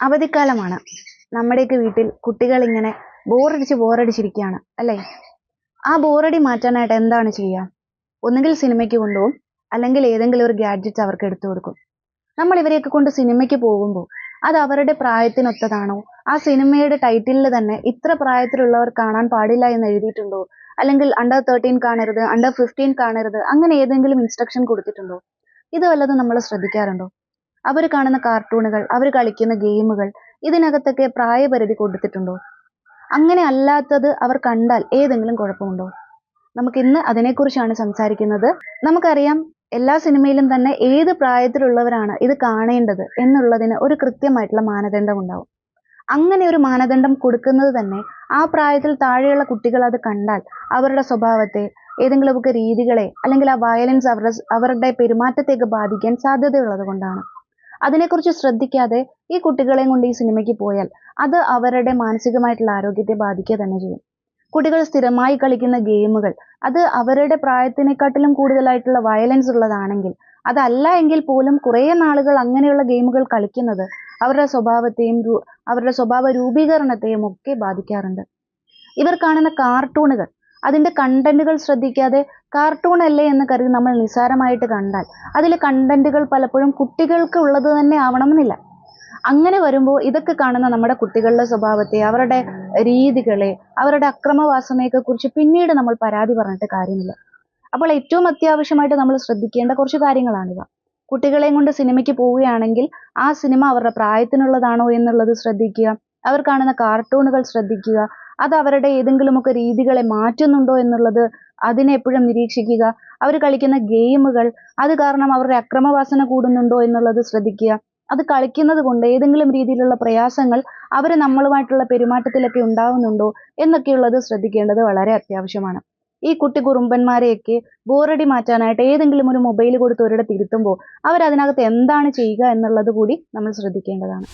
അവധിക്കാലമാണ്. നമ്മുടെയൊക്കെ വീട്ടിൽ കുട്ടികൾ ഇങ്ങനെ ബോറടിച്ച് ബോറടിച്ചിരിക്കുകയാണ് അല്ലേ? ആ ബോറടി മാറ്റാനായിട്ട് എന്താണ് ചെയ്യുക? ഒന്നുകിൽ സിനിമയ്ക്ക് കൊണ്ടുപോകും അല്ലെങ്കിൽ ഏതെങ്കിലും ഒരു ഗാഡ്ജറ്റ് അവർക്ക് എടുത്തു കൊടുക്കും. നമ്മൾ ഇവരെയൊക്കെ കൊണ്ട് സിനിമയ്ക്ക് പോകുമ്പോൾ അത് അവരുടെ പ്രായത്തിനൊത്തതാണോ? ആ സിനിമയുടെ ടൈറ്റിലിൽ തന്നെ ഇത്ര പ്രായത്തിലുള്ളവർ കാണാൻ പാടില്ല എന്ന് എഴുതിയിട്ടുണ്ടോ? അല്ലെങ്കിൽ അണ്ടർ തേർട്ടീൻ കാണരുത് അണ്ടർ ഫിഫ്റ്റീൻ കാണരുത് അങ്ങനെ ഏതെങ്കിലും ഇൻസ്ട്രക്ഷൻ കൊടുത്തിട്ടുണ്ടോ? ഇത് വല്ലതും നമ്മൾ ശ്രദ്ധിക്കാറുണ്ടോ? അവർ കാണുന്ന കാർട്ടൂണുകൾ അവർ കളിക്കുന്ന ഗെയിമുകൾ ഇതിനകത്തൊക്കെ പ്രായപരിധി കൊടുത്തിട്ടുണ്ടോ? അങ്ങനെ അല്ലാത്തത് അവർ കണ്ടാൽ ഏതെങ്കിലും കുഴപ്പമുണ്ടോ? നമുക്ക് ഇന്ന് അതിനെക്കുറിച്ചാണ് സംസാരിക്കുന്നത്. നമുക്കറിയാം എല്ലാ സിനിമയിലും തന്നെ ഏത് പ്രായത്തിലുള്ളവരാണ് ഇത് കാണേണ്ടത് എന്നുള്ളതിന് ഒരു കൃത്യമായിട്ടുള്ള മാനദണ്ഡം ഉണ്ടാവും. അങ്ങനെ ഒരു മാനദണ്ഡം കൊടുക്കുന്നത് തന്നെ ആ പ്രായത്തിൽ താഴെയുള്ള കുട്ടികൾ അത് കണ്ടാൽ അവരുടെ സ്വഭാവത്തെ ഏതെങ്കിലുമൊക്കെ രീതികളെ അല്ലെങ്കിൽ ആ വയലൻസ് അവരുടെ അവരുടെ പെരുമാറ്റത്തേക്ക് ബാധിക്കാൻ സാധ്യതയുള്ളത് കൊണ്ടാണ്. അതിനെക്കുറിച്ച് ശ്രദ്ധിക്കാതെ ഈ കുട്ടികളെയും കൊണ്ട് ഈ സിനിമയ്ക്ക് പോയാൽ അത് അവരുടെ മാനസികമായിട്ടുള്ള ആരോഗ്യത്തെ ബാധിക്കുക തന്നെ ചെയ്യും. കുട്ടികൾ സ്ഥിരമായി കളിക്കുന്ന ഗെയിമുകൾ അത് അവരുടെ പ്രായത്തിനെക്കാട്ടിലും കൂടുതലായിട്ടുള്ള വയലൻസ് ഉള്ളതാണെങ്കിൽ അതല്ല എങ്കിൽ പോലും കുറേ നാളുകൾ അങ്ങനെയുള്ള ഗെയിമുകൾ കളിക്കുന്നത് അവരുടെ സ്വഭാവത്തെയും അവരുടെ സ്വഭാവ രൂപീകരണത്തെയും ഒക്കെ ബാധിക്കാറുണ്ട്. ഇവർ കാണുന്ന കാർട്ടൂണുകൾ അതിന്റെ കണ്ടന്റുകൾ ശ്രദ്ധിക്കാതെ കാർട്ടൂൺ അല്ലേ എന്ന് കരുതി നമ്മൾ നിസ്സാരമായിട്ട് കണ്ടാൽ അതിലെ കണ്ടന്റുകൾ പലപ്പോഴും കുട്ടികൾക്ക് ഉള്ളത് തന്നെ ആവണമെന്നില്ല. അങ്ങനെ വരുമ്പോൾ ഇതൊക്കെ കാണുന്ന നമ്മുടെ കുട്ടികളുടെ സ്വഭാവത്തെ അവരുടെ രീതികളെ അവരുടെ അക്രമവാസനയൊക്കെ കുറിച്ച് പിന്നീട് നമ്മൾ പരാതി പറഞ്ഞിട്ട് കാര്യമില്ല. അപ്പോൾ ഏറ്റവും അത്യാവശ്യമായിട്ട് നമ്മൾ ശ്രദ്ധിക്കേണ്ട കുറച്ച് കാര്യങ്ങളാണിവ കുട്ടികളെയും കൊണ്ട് സിനിമയ്ക്ക് പോവുകയാണെങ്കിൽ ആ സിനിമ അവരുടെ പ്രായത്തിനുള്ളതാണോ എന്നുള്ളത് ശ്രദ്ധിക്കുക. അവർ കാണുന്ന കാർട്ടൂണുകൾ ശ്രദ്ധിക്കുക. അത് അവരുടെ ഏതെങ്കിലുമൊക്കെ രീതികളെ മാറ്റുന്നുണ്ടോ എന്നുള്ളത് അതിനെ എപ്പോഴും നിരീക്ഷിക്കുക. അവർ കളിക്കുന്ന ഗെയിമുകൾ അത് കാരണം അവരുടെ അക്രമവാസന കൂടുന്നുണ്ടോ എന്നുള്ളത് ശ്രദ്ധിക്കുക. അത് കളിക്കുന്നത് കൊണ്ട് ഏതെങ്കിലും രീതിയിലുള്ള പ്രയാസങ്ങൾ അവർ നമ്മളുമായിട്ടുള്ള പെരുമാറ്റത്തിലൊക്കെ ഉണ്ടാവുന്നുണ്ടോ എന്നൊക്കെയുള്ളത് ശ്രദ്ധിക്കേണ്ടത് വളരെ അത്യാവശ്യമാണ്. ഈ കുട്ടി കുറുമ്പന്മാരെയൊക്കെ ബോറടി മാറ്റാനായിട്ട് ഏതെങ്കിലും ഒരു മൊബൈൽ കൊടുത്ത് ഒരിടത്ത് ഇരുത്തുമ്പോൾ അവരതിനകത്ത് എന്താണ് ചെയ്യുക എന്നുള്ളത് കൂടി നമ്മൾ ശ്രദ്ധിക്കേണ്ടതാണ്.